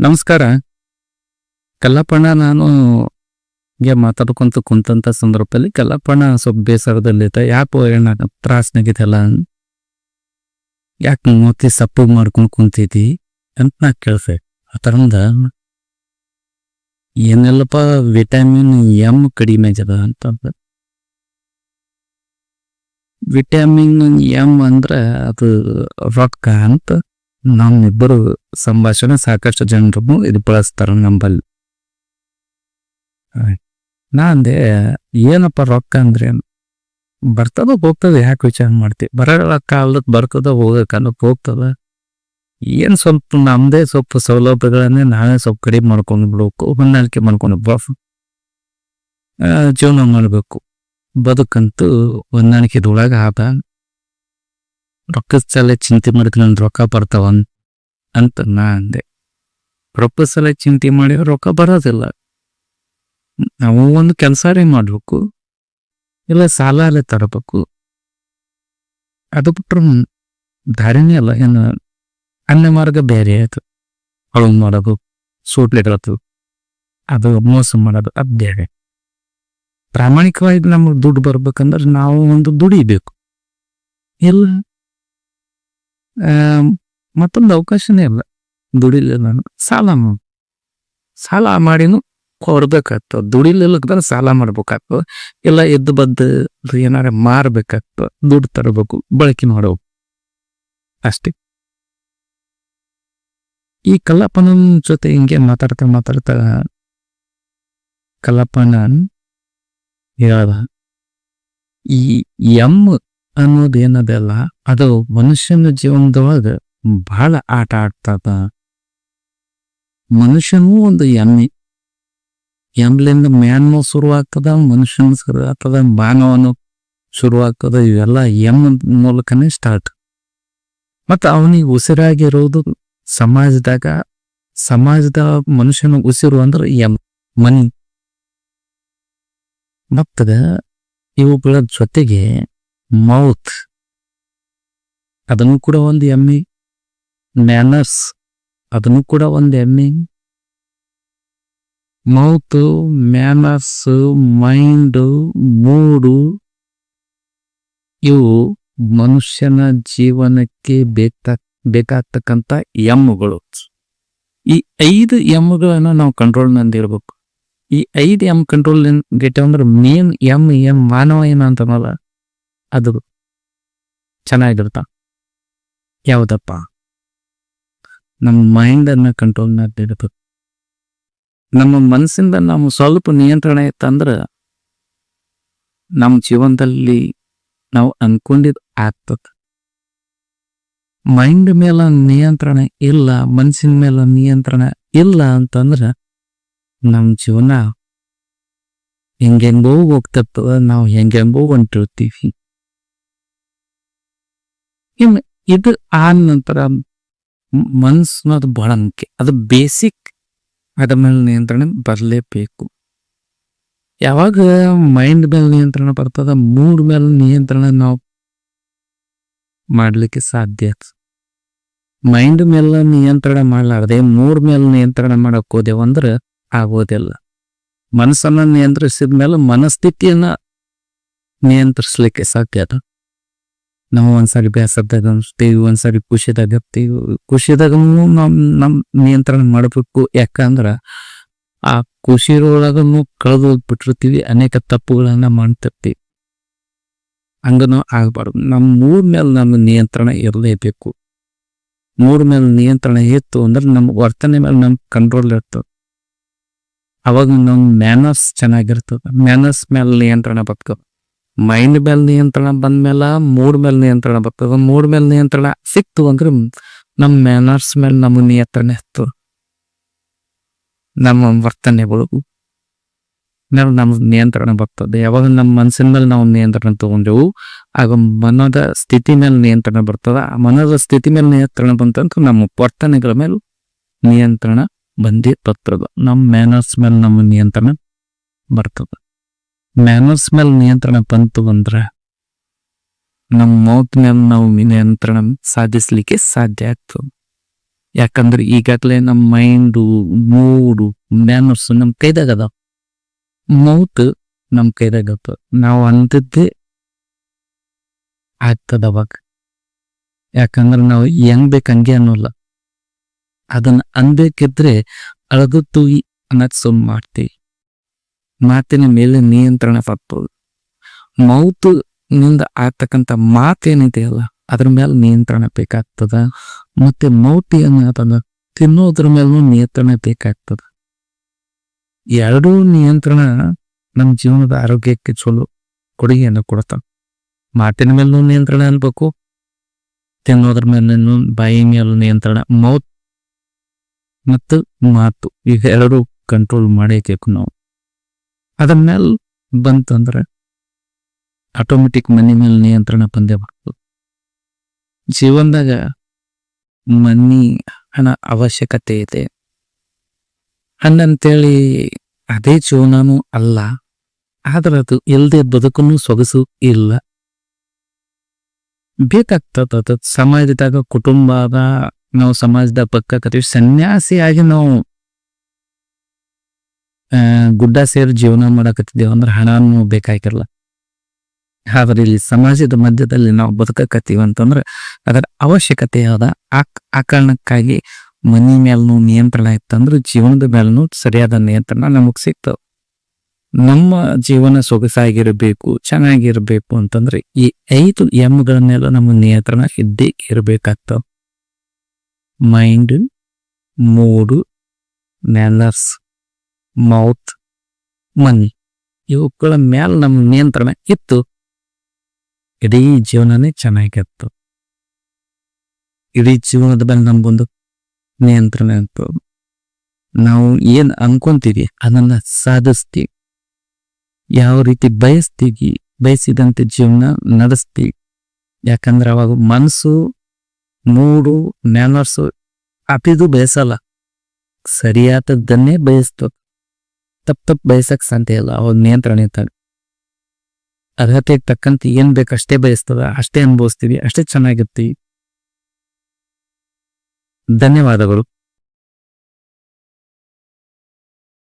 ನಮಸ್ಕಾರ. ಕಲ್ಲಪ್ಪಣ್ಣ ನಾನು ಹಿಂಗೆ ಮಾತಾಡ್ಕೊಂತ ಕುಂತಂತ ಸಂದರ್ಭದಲ್ಲಿ ಕಲ್ಲಪ್ಪಣ್ಣ ಸ್ವಲ್ಪ ಬೇಸರದಲ್ಲಿದ್ದ ಯಾಕೋ ಏನ ತ್ರಾಸ್ನಾಗಿದೆಲ್ಲ ಯಾಕೆ ಮೂತಿ ಸಪ್ಪು ಮಾಡ್ಕೊಂಡು ಕುಂತಿದ್ದಿ ಅಂತ ನಾ ಕೇಳಿಸೆ ಆ ಥರಂದ ಏನೆಲ್ಲಪ್ಪ ವಿಟಮಿನ್ ಎಂ ಕಡಿಮೆ ಆಗ್ಯದ ಅಂತಂದ ವಿಟಮಿನ್ ಎಂ ಅಂದ್ರೆ ಅದು ರೊಕ್ಕ ಅಂತ ನಮ್ಮಿಬ್ಬರು ಸಂಭಾಷಣೆ ಸಾಕಷ್ಟು ಜನರು ಇದು ಬಳಸ್ತಾರ ನಂಬಲ್ಲಿ. ನಾ ಅಂದೆ, ಏನಪ್ಪ ರೊಕ್ಕ ಅಂದ್ರೆ? ಬರ್ತದ ಹೋಗ್ತದ ಯಾಕೆ ವಿಚಾರ ಮಾಡ್ತೀವಿ ಬರೋ ಕಾಲದ ಬರ್ತದ ಹೋಗಕ್ ಅನ್ನೋಕ್ ಹೋಗ್ತದ? ಏನು ಸ್ವಲ್ಪ ನಮ್ಮದೇ ಸ್ವಲ್ಪ ಸೌಲಭ್ಯಗಳನ್ನೇ ನಾವೇ ಸ್ವಲ್ಪ ಕಡಿಮೆ ಮಾಡ್ಕೊಂಡು ಬಿಡ್ಬೇಕು ಹೊಂದಾಣಿಕೆ ಮಾಡ್ಕೊಂಡು ಜೀವನ ಮಾಡಬೇಕು. ಬದುಕಂತೂ ಹೊಂದಾಣಿಕೆದೊಳಗೆ ಆದ. ರೊಕ್ಕದ ಸಲ ಚಿಂತೆ ಮಾಡಿದ್ರೆ ನನ್ ರೊಕ್ಕ ಬರ್ತಾವ ಅಂತ ನಾ ಅಂದೆ. ರೊಕ್ಕದ ಸಲ ಚಿಂತೆ ಮಾಡಿ ರೊಕ್ಕ ಬರೋದಿಲ್ಲ. ನಾವು ಒಂದು ಕೆಲಸರೇ ಮಾಡ್ಬೇಕು. ಇಲ್ಲ ಸಾಲ ಅಲ್ಲೇ ತರಬೇಕು. ಅದು ಬಿಟ್ರೆ ದಾರಿನೇ ಅಲ್ಲ ಏನು ಅನ್ಯ ಮಾರ್ಗ ಬೇರೆ ಆಯ್ತು. ಅಳು ಮಾಡೋದು ಸೂಟ್ಲಿಡೋದು ಅದು ಮೋಸ ಮಾಡೋದು ಅದು ಬೇರೆ. ಪ್ರಾಮಾಣಿಕವಾಗಿ ನಮಗೆ ದುಡ್ಡು ಬರ್ಬೇಕಂದ್ರೆ ನಾವು ಒಂದು ದುಡಿಬೇಕು. ಇಲ್ಲ ಆ, ಮತ್ತೊಂದು ಅವಕಾಶನೇ ಇಲ್ಲ. ದುಡಿಲಿಲ್ಲ ನಾನು. ಸಾಲ ಸಾಲ ಮಾಡಿನೂ ಕೊಡ್ಬೇಕಾಗ್ತದೆ ದುಡಿಲಿಲ್ಲದ್ರೆ ಸಾಲ ಮಾಡ್ಬೇಕಾಗ್ತದೆ ಇಲ್ಲ ಎದ್ದು ಬದ್ದು ಏನಾರ ಮಾರ್ಬೇಕಾಗ್ತವ ದುಡ್ಡು ತರಬೇಕು, ಬಳಕೆ ಮಾಡಬೇಕು. ಅಷ್ಟೇ. ಈ ಕಲ್ಲಪ್ಪನ ಜೊತೆ ಹಿಂಗೆ ಮಾತಾಡ್ತಾ ಮಾತಾಡ್ತಾ ಕಲ್ಲಪ್ಪನ ಹೇಳ್ದ, ಈ ಎಂ ಅನ್ನೋದು ಏನದಲ್ಲ ಅದು ಮನುಷ್ಯನ ಜೀವನದೊಳಗ ಬಹಳ ಆಟ ಆಡ್ತದ. ಮನುಷ್ಯನೂ ಒಂದು ಎಮ್ಮೆ. ಎಮ್ಲಿಂದ ಮ್ಯಾನ್ಮ ಶುರುವಾಗ್ತದ, ಮನುಷ್ಯನ ಶುರು ಮಾನವನು ಶುರುವಾಗ್ತದ, ಇವೆಲ್ಲ ಎಂ ಮೂಲಕನೇ ಸ್ಟಾರ್ಟ್ ಮತ್ತ ಅವನಿಗೆ ಉಸಿರಾಗಿರೋದು ಸಮಾಜದಾಗ, ಸಮಾಜದ ಮನುಷ್ಯನ ಉಸಿರು ಅಂದ್ರೆ ಎಂ, ಮನಿ. ಮತ್ತದ ಇವುಗಳ ಜೊತೆಗೆ ಮೌತ್ ಅದನ್ನು ಕೂಡ ಒಂದು ಎಮ್ಮೆ ಮ್ಯಾನರ್ಸ್ ಅದನ್ನು ಕೂಡ ಒಂದು ಎಮ್ಮೆ ಮೌತ್ ಮ್ಯಾನರ್ಸ್ ಮೈಂಡ್ ಮೂಡು ಇವು ಮನುಷ್ಯನ ಜೀವನಕ್ಕೆ ಬೇಕಾ, ಬೇಕಾಗ್ತಕ್ಕಂಥ ಎಮ್ಮುಗಳು ಈ ಐದು ಎಮ್ಮುಗಳನ್ನ ನಾವು ಕಂಟ್ರೋಲ್ ಇರಬೇಕು ಈ ಐದು ಎಂ ಕಂಟ್ರೋಲ್ ಗೆಟ್ಟ ಅಂದ್ರೆ ಮೇನ್ ಎಂ ಎಂ ಮಾನವ ಏನ ಅಂತನಲ್ಲ. ಅದು ಚೆನ್ನಾಗಿರುತ್ತಾ? ಯಾವುದಪ್ಪ? ನಮ್ಮ ಮೈಂಡ್ ಅನ್ನ ಕಂಟ್ರೋಲ್ ಇಡಬೇಕು ನಮ್ಮ ಮನಸ್ಸಿಂದ ನಾವು ಸ್ವಲ್ಪ ನಿಯಂತ್ರಣ ಇತ್ತಂದ್ರೆ ನಮ್ಮ ಜೀವನದಲ್ಲಿ ನಾವು ಅನ್ಕೊಂಡಿದ್ ಆಗ್ತದ. ಮೈಂಡ್ ಮೇಲೆ ನಿಯಂತ್ರಣ ಇಲ್ಲ, ಮನಸ್ಸಿನ ಮೇಲೆ ನಿಯಂತ್ರಣ ಇಲ್ಲ ಅಂತಂದ್ರೆ ನಮ್ಮ ಜೀವನ ಹೆಂಗೆಂಗೋ ಹೋಗ್ತಿರ್ತದ ನಾವು ಹೆಂಗೆಂಗೋ ಹೊಂಟಿರ್ತೀವಿ. ಇನ್ನು ಇದು ಆದ ನಂತರ ಮನಸ್ಸು ಅದು ಬಹಳ ಅದು ಬೇಸಿಕ್ ಅದ ಮೇಲೆ ನಿಯಂತ್ರಣ ಬರಲೇಬೇಕು. ಯಾವಾಗ ಮೈಂಡ್ ಮೇಲೆ ನಿಯಂತ್ರಣ ಬರ್ತದ ಮೂಡ್ ಮೇಲೆ ನಿಯಂತ್ರಣ ನಾವು ಮಾಡಲಿಕ್ಕೆ ಸಾಧ್ಯ ಮೈಂಡ್ ಮೇಲೆ ನಿಯಂತ್ರಣ ಮಾಡ್ಲಾರ್ದೆ ಮೂಡ್ ಮೇಲೆ ನಿಯಂತ್ರಣ ಮಾಡಕ್ ಹೋದೆವು ಅಂದ್ರೆ ಆಗೋದಿಲ್ಲ. ಮನಸ್ಸನ್ನ ನಿಯಂತ್ರಿಸಿದ ಮೇಲೆ ಮನಸ್ಥಿತಿಯನ್ನ ನಿಯಂತ್ರಿಸ್ಲಿಕ್ಕೆ ಸಾಧ್ಯ ಅದ ನಾವು ಒಂದ್ಸರಿ ಬೇಸರದಾಗ ಅನ್ಸ್ತೀವಿ, ಒಂದ್ಸರಿ ಖುಷಿದಾಗ ಹತ್ತೀವಿ ಖುಷಿದಾಗ ನಮ್ ನಮ್ ನಿಯಂತ್ರಣ ಮಾಡಬೇಕು. ಯಾಕಂದ್ರ ಆ ಖುಷಿರೊಳಗನು ಕಳೆದು ಹೋಗ್ಬಿಟ್ಟಿರ್ತೀವಿ ಅನೇಕ ತಪ್ಪುಗಳನ್ನ ಮಾಡ್ತಿರ್ತೀವಿ. ಹಂಗನು ಆಗ್ಬಾರ್ದು. ನಮ್ಮ ಮೂರ್ ಮೇಲೆ ನಮ್ಮ ನಿಯಂತ್ರಣ ಇರಲೇಬೇಕು ಮೂರ್ ಮೇಲೆ ನಿಯಂತ್ರಣ ಇತ್ತು ಅಂದ್ರೆ ನಮ್ಮ ವರ್ತನೆ ಮೇಲೆ ನಮ್ ಕಂಟ್ರೋಲ್ ಇರ್ತದೆ. ಅವಾಗ ನಮ್ ಮ್ಯಾನರ್ಸ್ ಚೆನ್ನಾಗಿರ್ತದ. ಮ್ಯಾನರ್ಸ್ ಮೇಲೆ ನಿಯಂತ್ರಣ ಬರ್ತದ ಮೈಂಡ್ ಮೇಲೆ ನಿಯಂತ್ರಣ ಬಂದ್ಮೇಲೆ ಮೂಡ್ ಮೇಲೆ ನಿಯಂತ್ರಣ ಬರ್ತದ. ಮೂಡ್ ಮೇಲೆ ನಿಯಂತ್ರಣ ಸಿಕ್ತು ಅಂದ್ರೆ ನಮ್ಮ ಮ್ಯಾನರ್ಸ್ ಮೇಲೆ ನಮ್ಮ ನಿಯಂತ್ರಣ ಇತ್ತು. ನಮ್ಮ ವರ್ತನೆಗಳು ಮೇಲೆ ನಮ್ಮ ನಿಯಂತ್ರಣ ಬರ್ತದೆ. ಯಾವಾಗ ನಮ್ಮ ಮನಸ್ಸಿನ ಮೇಲೆ ನಾವು ನಿಯಂತ್ರಣ ತಗೊಂಡೆವು, ಆಗ ಮನದ ಸ್ಥಿತಿ ಮೇಲೆ ನಿಯಂತ್ರಣ ಬರ್ತದ. ಆ ಮನದ ಸ್ಥಿತಿ ಮೇಲೆ ನಿಯಂತ್ರಣ ಬಂತಂದ್ರೆ ನಮ್ಮ ವರ್ತನೆಗಳ ಮೇಲೆ ನಿಯಂತ್ರಣ ಬಂದಿ ಬರ್ತದ ನಮ್ಮ ಮ್ಯಾನರ್ಸ್ ಮೇಲೆ ನಮ್ಮ ನಿಯಂತ್ರಣ ಬರ್ತದ. ಮ್ಯಾನರ್ಸ್ ಮೇಲೆ ನಿಯಂತ್ರಣ ಬಂತು ಅಂದ್ರೆ ನಮ್ಮ ಮೌತ್ ಮೇಲೆ ನಾವು ನಿಯಂತ್ರಣ ಸಾಧಿಸ್ಲಿಕ್ಕೆ ಸಾಧ್ಯ ಆಗ್ತದೆ ಯಾಕಂದ್ರೆ ಈಗಾಗಲೇ ನಮ್ಮ ಮೈಂಡು, ಮೂಡು, ಮ್ಯಾನರ್ಸ್ ನಮ್ಮ ಕೈದಾಗ ಅದಾವ. ಮೌತ್ ನಮ್ಮ ಕೈದಾಗ ನಾವು ಅಂದದ್ದೇ ಆಗ್ತದ ಅವಾಗ. ಯಾಕಂದ್ರೆ ನಾವು ಹೆಂಗ್ ಬೇಕು ಹಂಗೆ ಅನ್ನೋಲ್ಲ. ಅದನ್ನ ಅನ್ಬೇಕಿದ್ರೆ ಅಳಗುತ್ತು ಅನ್ನೋದು ಸುಮ್ ಮಾಡ್ತೀವಿ. ಮಾತಿನ ಮೇಲೆ ನಿಯಂತ್ರಣ ತಪ್ಪೋದು ಮೌತ್ನಿಂದ ಆಗ್ತಕ್ಕಂಥ ಮಾತೇನಿದೆಯಲ್ಲ ಅದ್ರ ಮೇಲೆ ನಿಯಂತ್ರಣ ಬೇಕಾಗ್ತದ, ಮತ್ತೆ ಮೌತ್ ಏನಾದಲ್ಲ ತಿನ್ನೋದ್ರ ಮೇಲೂ ನಿಯಂತ್ರಣ ಬೇಕಾಗ್ತದ. ಎರಡೂ ನಿಯಂತ್ರಣ ನಮ್ಮ ಜೀವನದ ಆರೋಗ್ಯಕ್ಕೆ ಚಲೋ ಕೊಡುಗೆಯನ್ನು ಕೊಡ್ತಾವ ಮಾತಿನ ಮೇಲೂ ನಿಯಂತ್ರಣ ಅನ್ಬೇಕು, ತಿನ್ನೋದ್ರ ಮೇಲೂ ಬಾಯಿ ಮೇಲೂ ನಿಯಂತ್ರಣ, ಮೌತ್ ಮತ್ತು ಮಾತು ಈಗ ಎರಡು ಕಂಟ್ರೋಲ್ ಮಾಡಬೇಕು ನಾವು. ಅದ್ರ ಮೇಲೆ ಬಂತಂದ್ರೆ ಆಟೋಮೆಟಿಕ್ ಮನಿ ಮೇಲೆ ನಿಯಂತ್ರಣ ಬಂದೇ ಬರ್ತದೆ. ಜೀವನದಾಗ ಮನಿ ಹಣ ಅವಶ್ಯಕತೆ ಇದೆ. ಹಂಗಂತೇಳಿ ಅದೇ ಜೀವನನೂ ಅಲ್ಲ, ಆದ್ರೆ ಅದು ಇಲ್ಲದೆ ಬದುಕನ್ನು ಸೊಗಸು ಇಲ್ಲ. ಬೇಕಾಗ್ತದ ಅದು. ಸಮಾಜದಾಗ ಕುಟುಂಬದ ನಾವು ಸಮಾಜದ ಪಕ್ಕ ಕತೀವಿ ಸನ್ಯಾಸಿಯಾಗಿ ನಾವು ಗುಡ್ಡ ಸೇರಿ ಜೀವನ ಮಾಡಕತ್ತಿದ್ದೇವೆ ಅಂದ್ರೆ ಹಣನೂ ಬೇಕಾಗಿರಲ್ಲ. ಆದ್ರೆ ಇಲ್ಲಿ ಸಮಾಜದ ಮಧ್ಯದಲ್ಲಿ ನಾವು ಬದುಕಕತ್ತೀವಿ ಅಂತಂದ್ರೆ ಅದರ ಅವಶ್ಯಕತೆ ಅದ ಆ ಆ ಕಾರಣಕ್ಕಾಗಿ ಮನಿ ಮೇಲೂ ನಿಯಂತ್ರಣ ಇತ್ತಂದ್ರೆ ಜೀವನದ ಮೇಲೂ ಸರಿಯಾದ ನಿಯಂತ್ರಣ ನಮಗ್ ಸಿಗ್ತಾವ ನಮ್ಮ ಜೀವನ ಸೊಗಸಾಗಿರಬೇಕು, ಚೆನ್ನಾಗಿರ್ಬೇಕು ಅಂತಂದ್ರೆ ಈ ಐದು ಎಮ್ಗಳನ್ನೆಲ್ಲ ನಮ್ಮ ನಿಯಂತ್ರಣ ಇದ್ದೇ ಇರಬೇಕಾಗ್ತಾವ mind, mood, manners. Mouth, money, ಇವುಗಳ ಮೇಲೆ ನಮ್ಮ ನಿಯಂತ್ರಣ ಇತ್ತು. ಇಡೀ ಜೀವನನೇ ಚೆನ್ನಾಗಿತ್ತು ಇಡೀ ಜೀವನದ ಮೇಲೆ ನಮ್ಗೊಂದು ನಿಯಂತ್ರಣ ಇತ್ತು. ನಾವು ಏನ್ ಅನ್ಕೊಂತೀವಿ, ಅದನ್ನ ಸಾಧಿಸ್ತೀವಿ. ಯಾವ ರೀತಿ ಬಯಸ್ತೀವಿ, ಬಯಸಿದಂತೆ ಜೀವನ ನಡೆಸ್ತೀವಿ. ಯಾಕಂದ್ರೆ ಅವಾಗ ಮನಸ್ಸು ಮೂಡು, ಮ್ಯಾನರ್ಸು ಅಪಿದು ಬಯಸಲ್ಲ. ಸರಿಯಾದದ್ದನ್ನೇ ಬಯಸ್ತದ. ತಪ್ಪ ತಪ್ಪು ಬಯಸಕ್ ಸಾಧ್ಯ ಇಲ್ಲ ಅವ್ರ ನಿಯಂತ್ರಣ ಇರ್ತಾನೆ ಅರ್ಹತೆಗೆ ತಕ್ಕಂತೆ ಏನ್ ಬೇಕು ಅಷ್ಟೇ ಬಯಸ್ತದ, ಅಷ್ಟೇ ಅನುಭವಿಸ್ತೀವಿ, ಅಷ್ಟೇ ಚೆನ್ನಾಗಿರ್ತೀವಿ. ಧನ್ಯವಾದಗಳು.